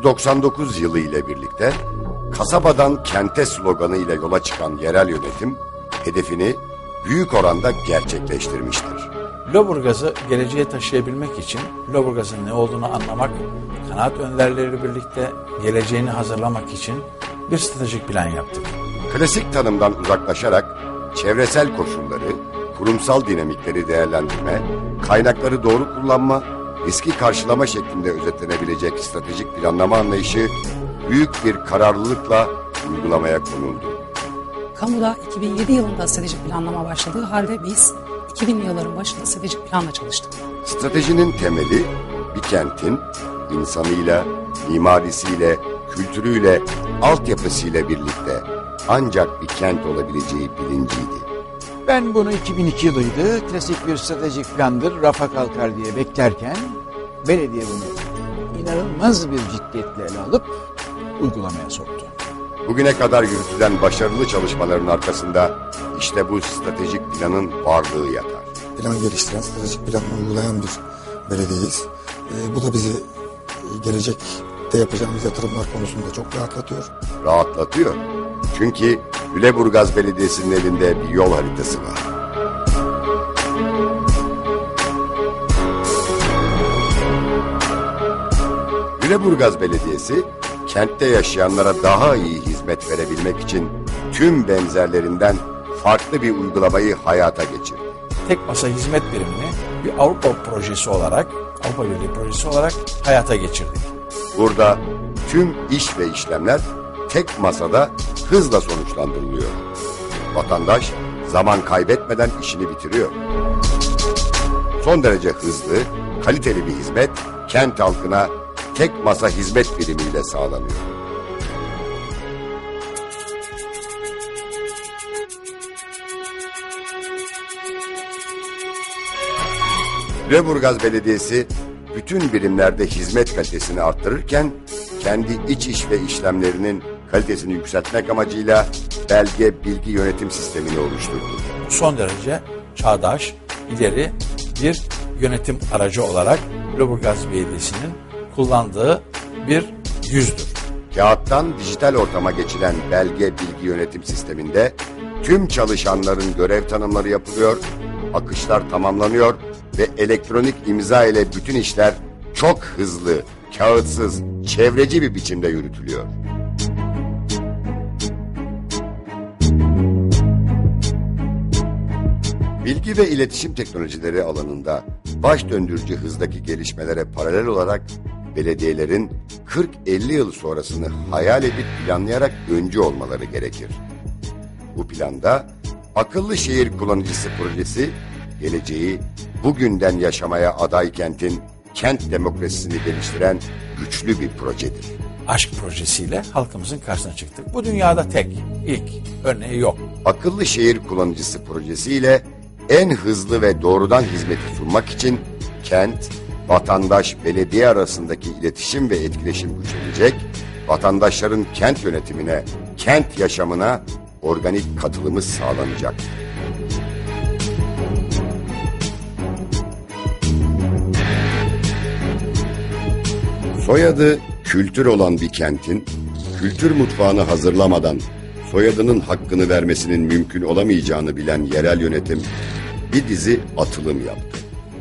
1999 yılı ile birlikte kasabadan kente sloganı ile yola çıkan yerel yönetim hedefini büyük oranda gerçekleştirmiştir. Loburgaz'ı geleceğe taşıyabilmek için Loburgaz'ın ne olduğunu anlamak, kanaat önderleriyle birlikte geleceğini hazırlamak için bir stratejik plan yaptık. Klasik tanımdan uzaklaşarak çevresel koşulları, kurumsal dinamikleri değerlendirme, kaynakları doğru kullanma, riski karşılama şeklinde özetlenebilecek stratejik planlama anlayışı büyük bir kararlılıkla uygulamaya konuldu. Kamuda 2007 yılında stratejik planlama başladığı halde biz 2000'li yılların başında stratejik planla çalıştık. Stratejinin temeli bir kentin insanıyla, mimarisiyle, kültürüyle, altyapısıyla birlikte ancak bir kent olabileceği bilinciydi. Ben bunu 2002 yılıydı. Klasik bir stratejik plandır. Rafa kalkar diye beklerken belediye bunu inanılmaz bir ciddiyetle ele alıp uygulamaya soktu. Bugüne kadar yürütülen başarılı çalışmaların arkasında işte bu stratejik planın varlığı yatar. Plan geliştiren, stratejik plan uygulayan bir belediyeyiz. Ee, bu da bizi e, gelecekte yapacağımız yatırımlar konusunda çok rahatlatıyor. Rahatlatıyor. Çünkü Lüleburgaz Belediyesi'nin elinde bir yol haritası var. Lüleburgaz Belediyesi kentte yaşayanlara daha iyi hizmet verebilmek için tüm benzerlerinden farklı bir uygulamayı hayata geçirdi. Tek masa hizmet birimini bir Avrupa projesi olarak, Avrupa Birliği projesi olarak hayata geçirdik. Burada tüm iş ve işlemler tek masada hızla sonuçlandırılıyor. Vatandaş zaman kaybetmeden işini bitiriyor. Son derece hızlı, kaliteli bir hizmet kent halkına tek masa hizmet birimiyle sağlanıyor. Lüleburgaz Belediyesi bütün birimlerde hizmet kalitesini arttırırken kendi iç iş ve işlemlerinin kalitesini yükseltmek amacıyla belge bilgi yönetim sistemini oluşturdu. Son derece çağdaş, ileri bir yönetim aracı olarak Lüleburgaz Belediyesi'nin kullandığı bir yüzdür. Kağıttan dijital ortama geçilen belge bilgi yönetim sisteminde tüm çalışanların görev tanımları yapılıyor, akışlar tamamlanıyor ve elektronik imza ile bütün işler çok hızlı, kağıtsız, çevreci bir biçimde yürütülüyor. Bilgi ve iletişim teknolojileri alanında baş döndürücü hızdaki gelişmelere paralel olarak belediyelerin 40-50 yıl sonrasını hayal edip planlayarak öncü olmaları gerekir. Bu planda akıllı şehir kullanıcısı projesi geleceği bugünden yaşamaya aday kentin kent demokrasisini geliştiren güçlü bir projedir. Aşk projesiyle halkımızın karşısına çıktık. Bu dünyada tek, ilk, örneği yok. Akıllı şehir kullanıcısı projesiyle en hızlı ve doğrudan hizmeti sunmak için kent, vatandaş, belediye arasındaki iletişim ve etkileşim güçlenecek, vatandaşların kent yönetimine, kent yaşamına organik katılımı sağlanacak. Soyadı kültür olan bir kentin, kültür mutfağını hazırlamadan soyadının hakkını vermesinin mümkün olamayacağını bilen yerel yönetim bir dizi atılım yaptı.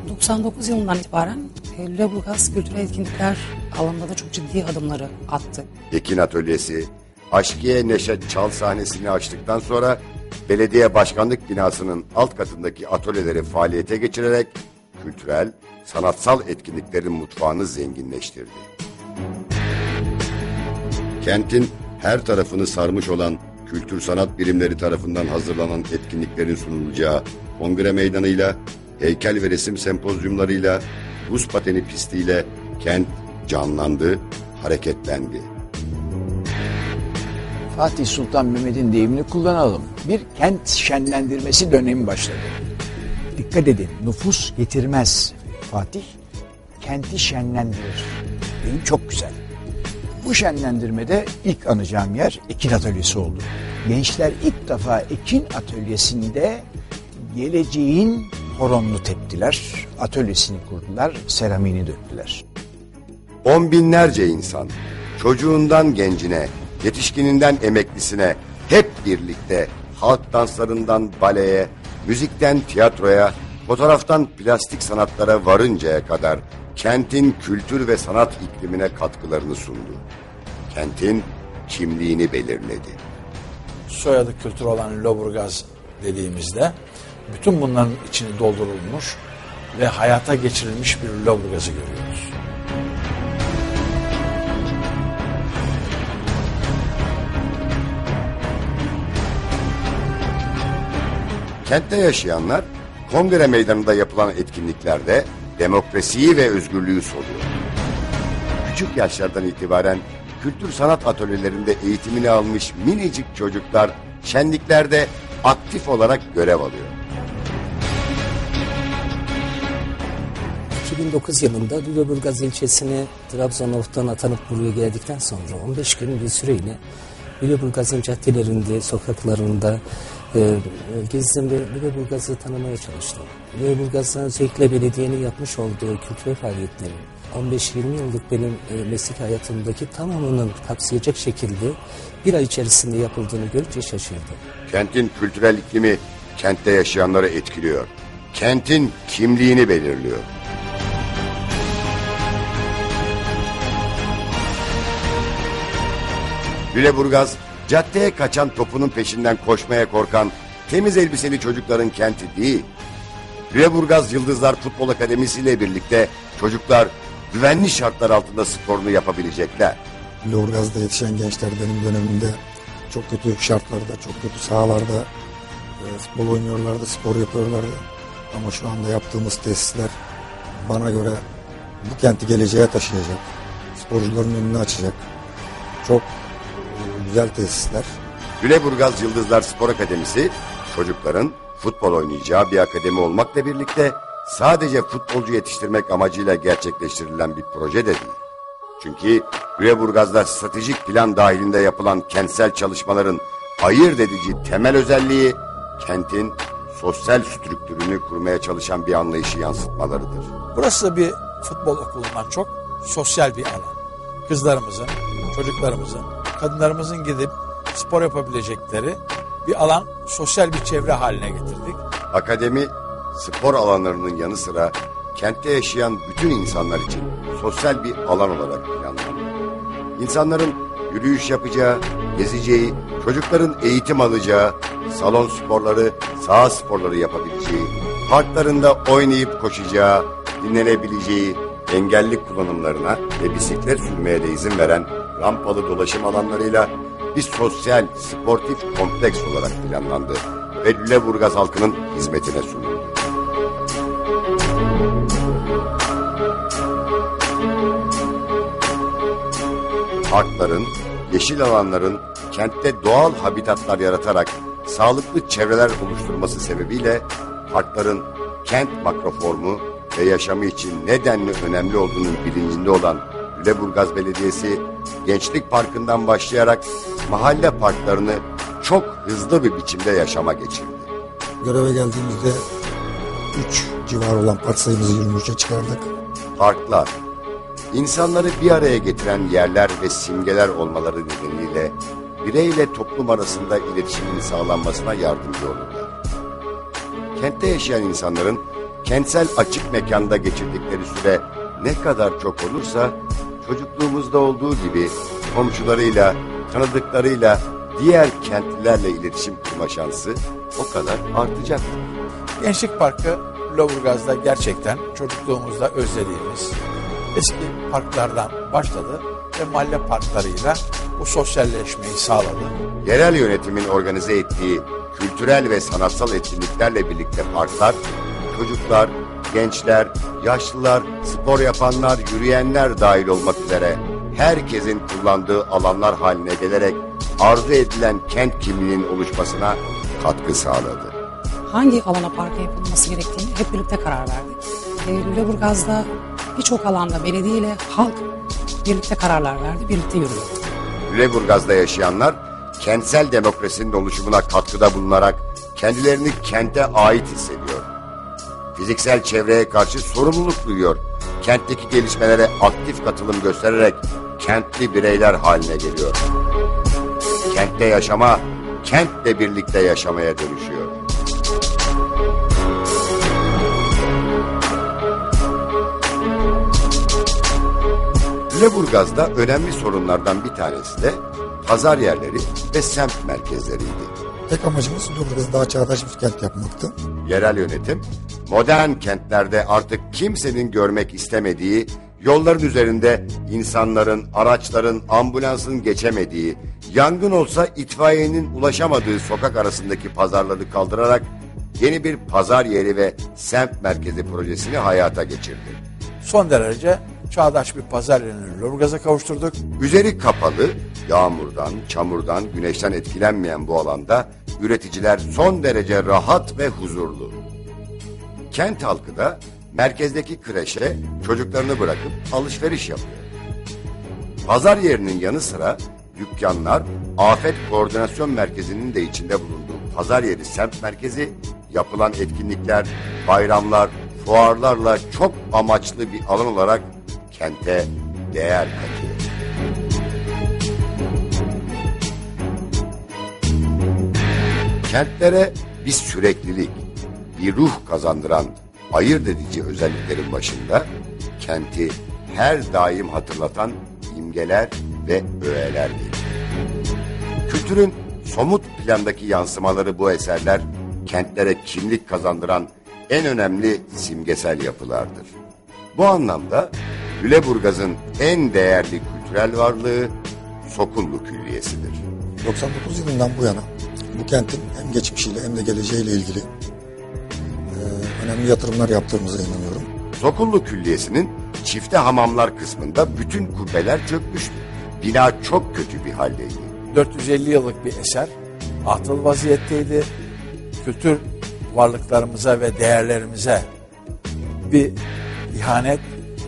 99 yılından itibaren e, Lüleburgaz kültürel etkinlikler alanında da çok ciddi adımları attı. Ekin Atölyesi, Aşkiye Neşet Çal sahnesini açtıktan sonra belediye başkanlık binasının alt katındaki atölyeleri faaliyete geçirerek kültürel, sanatsal etkinliklerin mutfağını zenginleştirdi. Kentin her tarafını sarmış olan kültür sanat birimleri tarafından hazırlanan etkinliklerin sunulacağı kongre meydanıyla, heykel ve resim sempozyumlarıyla, buz pateni pistiyle kent canlandı, hareketlendi. Fatih Sultan Mehmet'in deyimini kullanalım. Bir kent şenlendirmesi dönemi başladı. Dikkat edin, nüfus getirmez. Fatih, kenti şenlendirir. Deyim çok güzel. Bu şenlendirmede ilk anacağım yer Ekin Atölyesi oldu. Gençler ilk defa Ekin Atölyesi'nde geleceğin horonunu teptiler. Atölyesini kurdular, seramiğini döktüler. On binlerce insan, çocuğundan gencine, yetişkininden emeklisine hep birlikte halk danslarından baleye, müzikten tiyatroya, fotoğraftan plastik sanatlara varıncaya kadar kentin kültür ve sanat iklimine katkılarını sundu. Kentin kimliğini belirledi. soyadı kültür olan Loburgaz dediğimizde bütün bunların içini doldurulmuş ve hayata geçirilmiş bir Loburgaz'ı görüyoruz. Kentte yaşayanlar kongre meydanında yapılan etkinliklerde demokrasiyi ve özgürlüğü soruyor. Küçük yaşlardan itibaren kültür sanat atölyelerinde eğitimini almış minicik çocuklar şenliklerde aktif olarak görev alıyor. 2009 yılında Lüleburgaz ilçesine Trabzon'dan atanıp buraya geldikten sonra 15 gün bir süreyle Lüleburgaz'ın caddelerinde, sokaklarında gezdim ve Lüleburgaz'ı tanımaya çalıştım. Lüleburgaz'ın özellikle belediyenin yapmış olduğu kültürel faaliyetlerin 15-20 yıllık benim e, meslek hayatımdaki tamamının kapsayacak şekilde bir ay içerisinde yapıldığını görünce şaşırdım. Kentin kültürel iklimi kentte yaşayanları etkiliyor. Kentin kimliğini belirliyor. Lüleburgaz, caddeye kaçan topunun peşinden koşmaya korkan temiz elbiseli çocukların kenti değil. Lüleburgaz Yıldızlar Futbol Akademisi ile birlikte çocuklar güvenli şartlar altında sporunu yapabilecekler. Lorgaz'da yetişen gençler benim dönemimde çok kötü şartlarda, çok kötü sahalarda e, futbol oynuyorlardı, spor yapıyorlardı. Ama şu anda yaptığımız tesisler bana göre bu kenti geleceğe taşıyacak. Sporcuların önünü açacak. Çok güzel tesisler. Lüleburgaz Yıldızlar Spor Akademisi çocukların futbol oynayacağı bir akademi olmakla birlikte sadece futbolcu yetiştirmek amacıyla gerçekleştirilen bir proje de değil. Çünkü Lüleburgaz'da stratejik plan dahilinde yapılan kentsel çalışmaların ayırt edici temel özelliği kentin sosyal strüktürünü kurmaya çalışan bir anlayışı yansıtmalarıdır. Burası bir futbol okulundan çok sosyal bir alan. Kızlarımızın, çocuklarımızın, kadınlarımızın gidip spor yapabilecekleri bir alan, sosyal bir çevre haline getirdik. Akademi spor alanlarının yanı sıra kentte yaşayan bütün insanlar için sosyal bir alan olarak planlandı. İnsanların yürüyüş yapacağı, gezeceği, çocukların eğitim alacağı, salon sporları, saha sporları yapabileceği, parklarında oynayıp koşacağı, dinlenebileceği, engelli kullanımlarına ve bisiklet sürmeye de izin veren rampalı dolaşım alanlarıyla bir sosyal, sportif kompleks olarak planlandı ve Lüleburgaz halkının hizmetine sunuldu. Parkların, yeşil alanların kentte doğal habitatlar yaratarak sağlıklı çevreler oluşturması sebebiyle parkların kent makroformu ve yaşamı için nedenli önemli olduğunun bilincinde olan Lüleburgaz Belediyesi Gençlik Parkı'ndan başlayarak mahalle parklarını çok hızlı bir biçimde yaşama geçirdi. Göreve geldiğimizde 3 civar olan park sayımızı 23'e çıkardık. Parklar, insanları bir araya getiren yerler ve simgeler olmaları nedeniyle bireyle toplum arasında iletişimin sağlanmasına yardımcı olurlar. Kentte yaşayan insanların kentsel açık mekanda geçirdikleri süre ne kadar çok olursa çocukluğumuzda olduğu gibi komşularıyla, tanıdıklarıyla, diğer kentlilerle iletişim kurma şansı o kadar artacaktır. Gençlik Parkı Loburgaz'da gerçekten çocukluğumuzda özlediğimiz eski parklardan başladı ve mahalle parklarıyla bu sosyalleşmeyi sağladı. Yerel yönetimin organize ettiği kültürel ve sanatsal etkinliklerle birlikte parklar, çocuklar, gençler, yaşlılar, spor yapanlar, yürüyenler dahil olmak üzere herkesin kullandığı alanlar haline gelerek arzu edilen kent kimliğinin oluşmasına katkı sağladı. Hangi alana parka yapılması gerektiğini hep birlikte karar verdik. E, Lüleburgaz'da birçok alanda belediye ile halk birlikte kararlar verdi, birlikte yürüdü. Lüleburgaz'da yaşayanlar kentsel demokrasinin oluşumuna katkıda bulunarak kendilerini kente ait hissediyor. Fiziksel çevreye karşı sorumluluk duyuyor. kentteki gelişmelere aktif katılım göstererek kentli bireyler haline geliyor. Kentte yaşama, kentle birlikte yaşamaya dönüşüyor. Lüleburgaz'da önemli sorunlardan bir tanesi de pazar yerleri ve semt merkezleriydi. Tek amacımız Lüleburgaz'ı daha çağdaş bir kent yapmaktı. Yerel yönetim, modern kentlerde artık kimsenin görmek istemediği, yolların üzerinde insanların, araçların, ambulansın geçemediği, yangın olsa itfaiyenin ulaşamadığı sokak arasındaki pazarları kaldırarak yeni bir pazar yeri ve semt merkezi projesini hayata geçirdi. Son derece çağdaş bir pazar yerini Lüleburgaz'a kavuşturduk. Üzeri kapalı, yağmurdan, çamurdan, güneşten etkilenmeyen bu alanda üreticiler son derece rahat ve huzurlu. Kent halkı da merkezdeki kreşe çocuklarını bırakıp alışveriş yapıyor. Pazar yerinin yanı sıra dükkanlar, afet koordinasyon merkezinin de içinde bulunduğu pazar yeri semt merkezi, yapılan etkinlikler, bayramlar, fuarlarla çok amaçlı bir alan olarak kente değer katıyor. Kentlere bir süreklilik, bir ruh kazandıran ayırt edici özelliklerin başında kenti her daim hatırlatan imgeler ve öğeler gelir. Kültürün somut plandaki yansımaları bu eserler kentlere kimlik kazandıran en önemli simgesel yapılardır. Bu anlamda Lüleburgaz'ın en değerli kültürel varlığı Sokullu Külliyesi'dir. 99 yılından bu yana bu kentin hem geçmişiyle hem de geleceğiyle ilgili e, önemli yatırımlar yaptığımıza inanıyorum. Sokullu Külliyesi'nin çifte hamamlar kısmında bütün kubbeler çökmüştü. Bina çok kötü bir haldeydi. 450 yıllık bir eser. Atıl vaziyetteydi. Kültür varlıklarımıza ve değerlerimize bir ihanet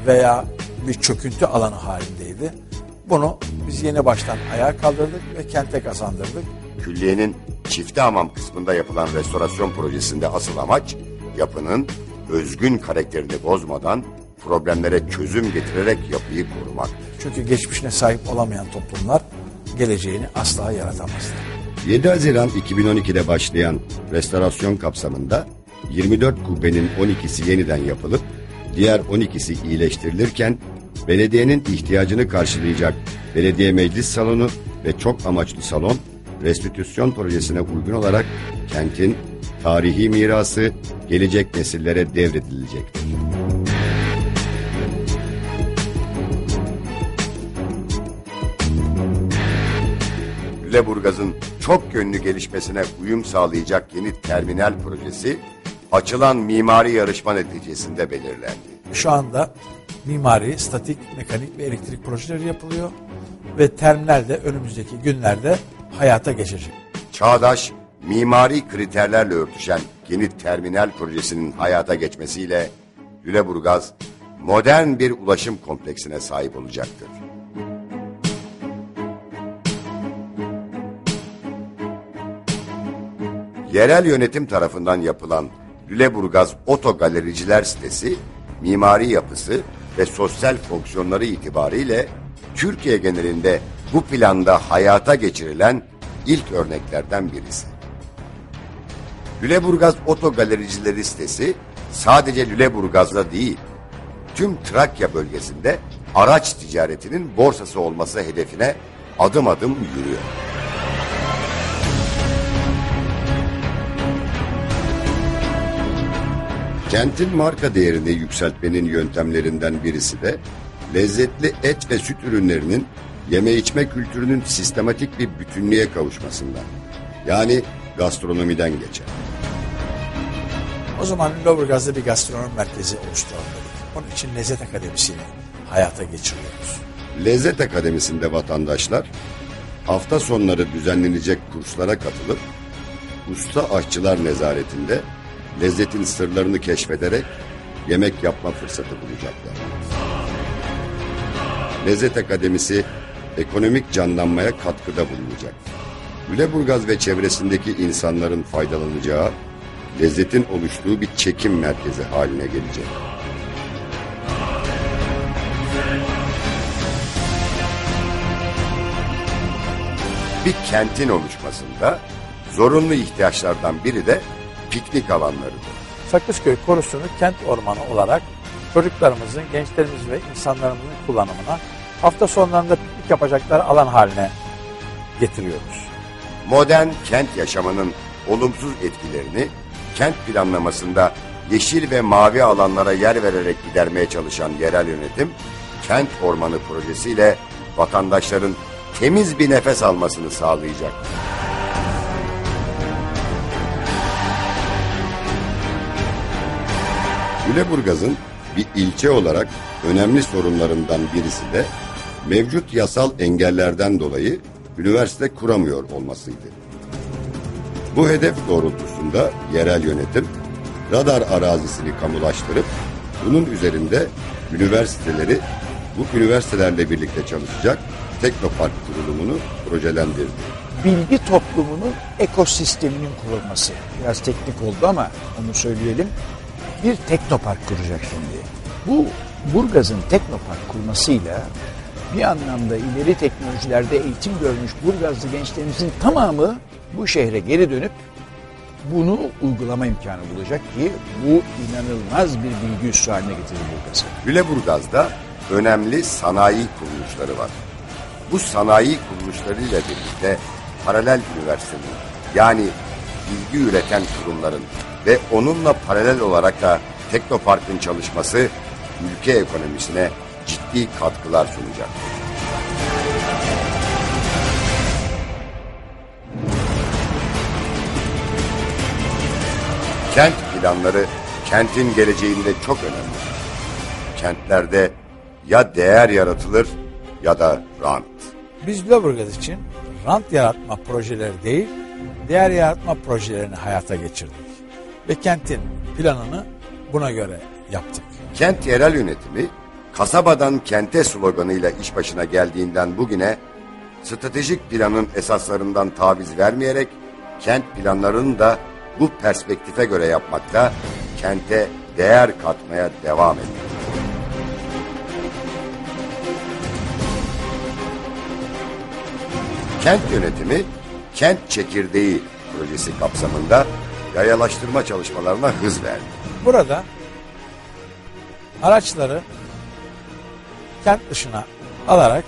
veya bir çöküntü alanı halindeydi. Bunu biz yeni baştan ayağa kaldırdık ve kente kazandırdık. Külliyenin çifte hamam kısmında yapılan restorasyon projesinde asıl amaç yapının özgün karakterini bozmadan problemlere çözüm getirerek yapıyı korumaktır. Çünkü geçmişine sahip olamayan toplumlar geleceğini asla yaratamazlar. 7 Haziran 2012'de başlayan restorasyon kapsamında 24 kubbenin 12'si yeniden yapılıp diğer 12'si iyileştirilirken belediyenin ihtiyacını karşılayacak belediye meclis salonu ve çok amaçlı salon restitüsyon projesine uygun olarak kentin tarihi mirası gelecek nesillere devredilecektir. Lüleburgaz'ın çok yönlü gelişmesine uyum sağlayacak yeni terminal projesi açılan mimari yarışma neticesinde belirlendi. Şu anda mimari, statik, mekanik ve elektrik projeleri yapılıyor ve terminal de önümüzdeki günlerde hayata geçecek. Çağdaş, mimari kriterlerle örtüşen yeni terminal projesinin hayata geçmesiyle Lüleburgaz modern bir ulaşım kompleksine sahip olacaktır. Yerel yönetim tarafından yapılan Lüleburgaz Otogalericiler sitesi, mimari yapısı ve sosyal fonksiyonları itibariyle Türkiye genelinde bu planda hayata geçirilen ilk örneklerden birisi. Lüleburgaz Otogalericileri sitesi sadece Lüleburgaz'da değil, tüm Trakya bölgesinde araç ticaretinin borsası olması hedefine adım adım yürüyor. Kentin marka değerini yükseltmenin yöntemlerinden birisi de lezzetli et ve süt ürünlerinin yeme içme kültürünün sistematik bir bütünlüğe kavuşmasından. Yani gastronomiden geçer. O zaman Lüleburgaz'da bir gastronomi merkezi oluşturalım dedik. Onun için Lezzet Akademisi'ni hayata geçiriyoruz. Lezzet Akademisi'nde vatandaşlar hafta sonları düzenlenecek kurslara katılıp usta aşçılar nezaretinde lezzetin sırlarını keşfederek yemek yapma fırsatı bulacaklar. Lezzet Akademisi ekonomik canlanmaya katkıda bulunacak. Lüleburgaz ve çevresindeki insanların faydalanacağı, lezzetin oluştuğu bir çekim merkezi haline gelecek. Bir kentin oluşmasında zorunlu ihtiyaçlardan biri de piknik alanlarıdır. Sakızköy Korusu'nu kent ormanı olarak çocuklarımızın, gençlerimizin ve insanlarımızın kullanımına hafta sonlarında piknik yapacakları alan haline getiriyoruz. Modern kent yaşamının olumsuz etkilerini kent planlamasında yeşil ve mavi alanlara yer vererek gidermeye çalışan yerel yönetim, kent ormanı projesiyle vatandaşların temiz bir nefes almasını sağlayacak. Güleburgaz'ın bir ilçe olarak önemli sorunlarından birisi de mevcut yasal engellerden dolayı üniversite kuramıyor olmasıydı. Bu hedef doğrultusunda yerel yönetim radar arazisini kamulaştırıp bunun üzerinde üniversiteleri bu üniversitelerle birlikte çalışacak Teknopark kurulumunu projelendirdi. bilgi toplumunun ekosisteminin kurulması. Biraz teknik oldu ama onu söyleyelim. Bir teknopark kuracak şimdi. Bu Burgaz'ın teknopark kurmasıyla bir anlamda ileri teknolojilerde eğitim görmüş Burgazlı gençlerimizin tamamı bu şehre geri dönüp bunu uygulama imkanı bulacak ki bu inanılmaz bir bilgi üssü haline getirir Burgaz'ı. Lüleburgaz'da önemli sanayi kuruluşları var. Bu sanayi kuruluşlarıyla birlikte paralel üniversitenin yani bilgi üreten kurumların ve onunla paralel olarak da Teknopark'ın çalışması ülke ekonomisine ciddi katkılar sunacak. Kent planları kentin geleceğinde çok önemli. Kentlerde ya değer yaratılır ya da rant. Biz Lüleburgaz için rant yaratma projeleri değil, değer yaratma projelerini hayata geçirdik. Ve kentin planını buna göre yaptık. Kent yerel yönetimi kasabadan kente sloganıyla iş başına geldiğinden bugüne stratejik planın esaslarından taviz vermeyerek kent planlarını da bu perspektife göre yapmakta, kente değer katmaya devam ediyor. Kent yönetimi Kent Çekirdeği projesi kapsamında yayalaştırma çalışmalarına hız verdi. Burada araçları kent dışına alarak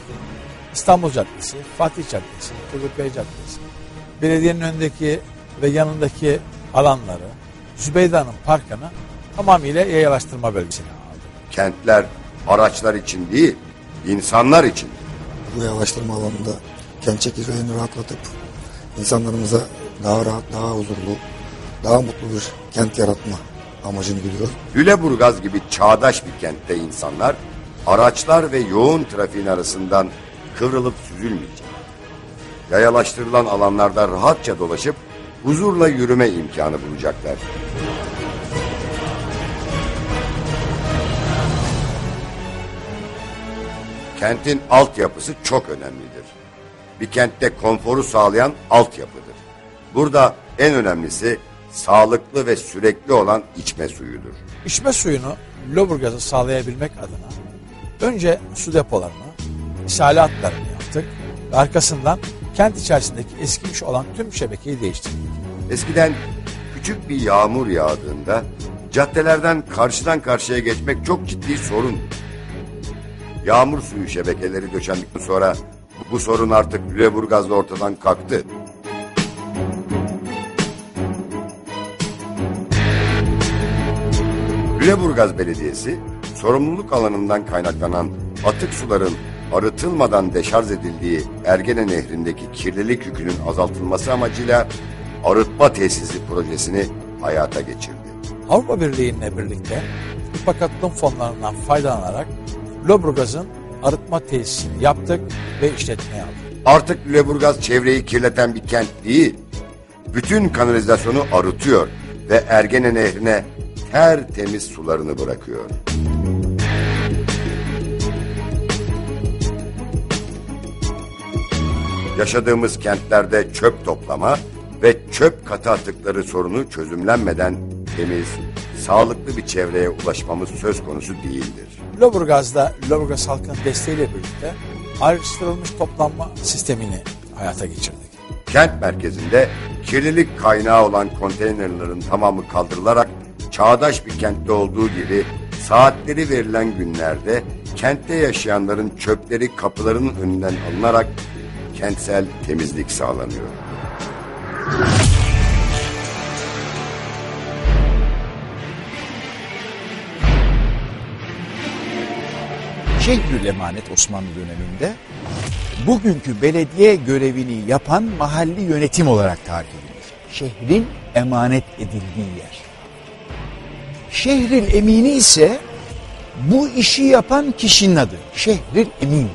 İstanbul Caddesi, Fatih Caddesi, Turgutbey Caddesi, belediyenin önündeki ve yanındaki alanları, Zübeyde'nin parkını tamamıyla yayalaştırma bölgesine aldı. Kentler araçlar için değil, insanlar için. Bu yavaştırma alanında kent çekirdeğini rahatlatıp insanlarımıza daha rahat, daha huzurlu, daha mutlu bir kent yaratma amacını güdüyor. Lüleburgaz gibi çağdaş bir kentte insanlar araçlar ve yoğun trafiğin arasından kıvrılıp süzülmeyecek. Yayalaştırılan alanlarda rahatça dolaşıp huzurla yürüme imkanı bulacaklar. Kentin altyapısı çok önemlidir. Bir kentte konforu sağlayan altyapıdır. Burada en önemlisi sağlıklı ve sürekli olan içme suyudur. İçme suyunu Lüleburgaz'a sağlayabilmek adına önce su depolarını, ishale hatlarını yaptık ve arkasından kent içerisindeki eskimiş olan tüm şebekeyi değiştirdik. Eskiden küçük bir yağmur yağdığında caddelerden karşıdan karşıya geçmek çok ciddi sorun. Yağmur suyu şebekeleri döşendikten sonra bu sorun artık Lüleburgaz'da ortadan kalktı. Lüleburgaz Belediyesi sorumluluk alanından kaynaklanan atık suların arıtılmadan deşarj edildiği Ergene Nehri'ndeki kirlilik yükünün azaltılması amacıyla arıtma tesisi projesini hayata geçirdi. Avrupa Birliği'yle birlikte kupa katılım fonlarından faydalanarak Lüleburgaz'ın arıtma tesisini yaptık ve işletmeye aldık. Artık Lüleburgaz çevreyi kirleten bir kent değil, bütün kanalizasyonu arıtıyor ve Ergene Nehri'ne tertemiz sularını bırakıyor. Yaşadığımız kentlerde çöp toplama ve çöp katı atıkları sorunu çözümlenmeden temiz, sağlıklı bir çevreye ulaşmamız söz konusu değildir. Lüleburgaz'da Lüleburgaz halkının desteğiyle birlikte ayrıştırılmış toplanma sistemini hayata geçirdik. Kent merkezinde kirlilik kaynağı olan konteynerlerin tamamı kaldırılarak çağdaş bir kentte olduğu gibi saatleri verilen günlerde kentte yaşayanların çöpleri kapılarının önünden alınarak kentsel temizlik sağlanıyor. Şehrül Emanet Osmanlı döneminde bugünkü belediye görevini yapan mahalli yönetim olarak tarif edilir. Şehrin emanet edildiği yer. Şehril Emini ise bu işi yapan kişinin adı. Şehril Emin.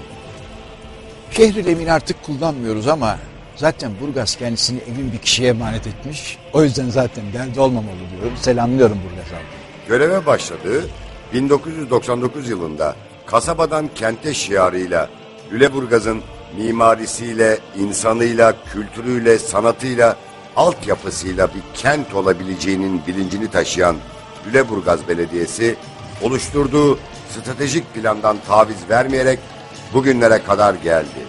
Şehril Emin'i artık kullanmıyoruz ama zaten Burgaz kendisini emin bir kişiye emanet etmiş. O yüzden zaten derdi olmamalı diyorum. Selamlıyorum Burgaz abi. Göreve başladığı 1999 yılında kasabadan kente şiarıyla Lüleburgaz'ın mimarisiyle, insanıyla, kültürüyle, sanatıyla, altyapısıyla bir kent olabileceğinin bilincini taşıyan Lüleburgaz Belediyesi oluşturduğu stratejik plandan taviz vermeyerek bugünlere kadar geldi.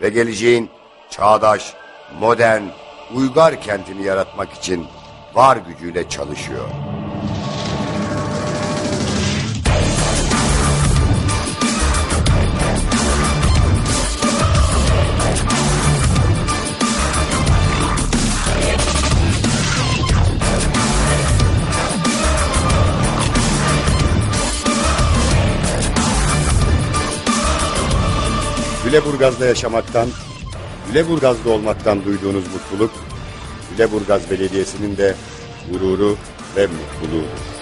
Ve geleceğin çağdaş, modern, uygar kentini yaratmak için var gücüyle çalışıyor. Lüleburgaz'da yaşamaktan, Lüleburgaz'da olmaktan duyduğunuz mutluluk, Lüleburgaz Belediyesi'nin de gururu ve mutluluğudur.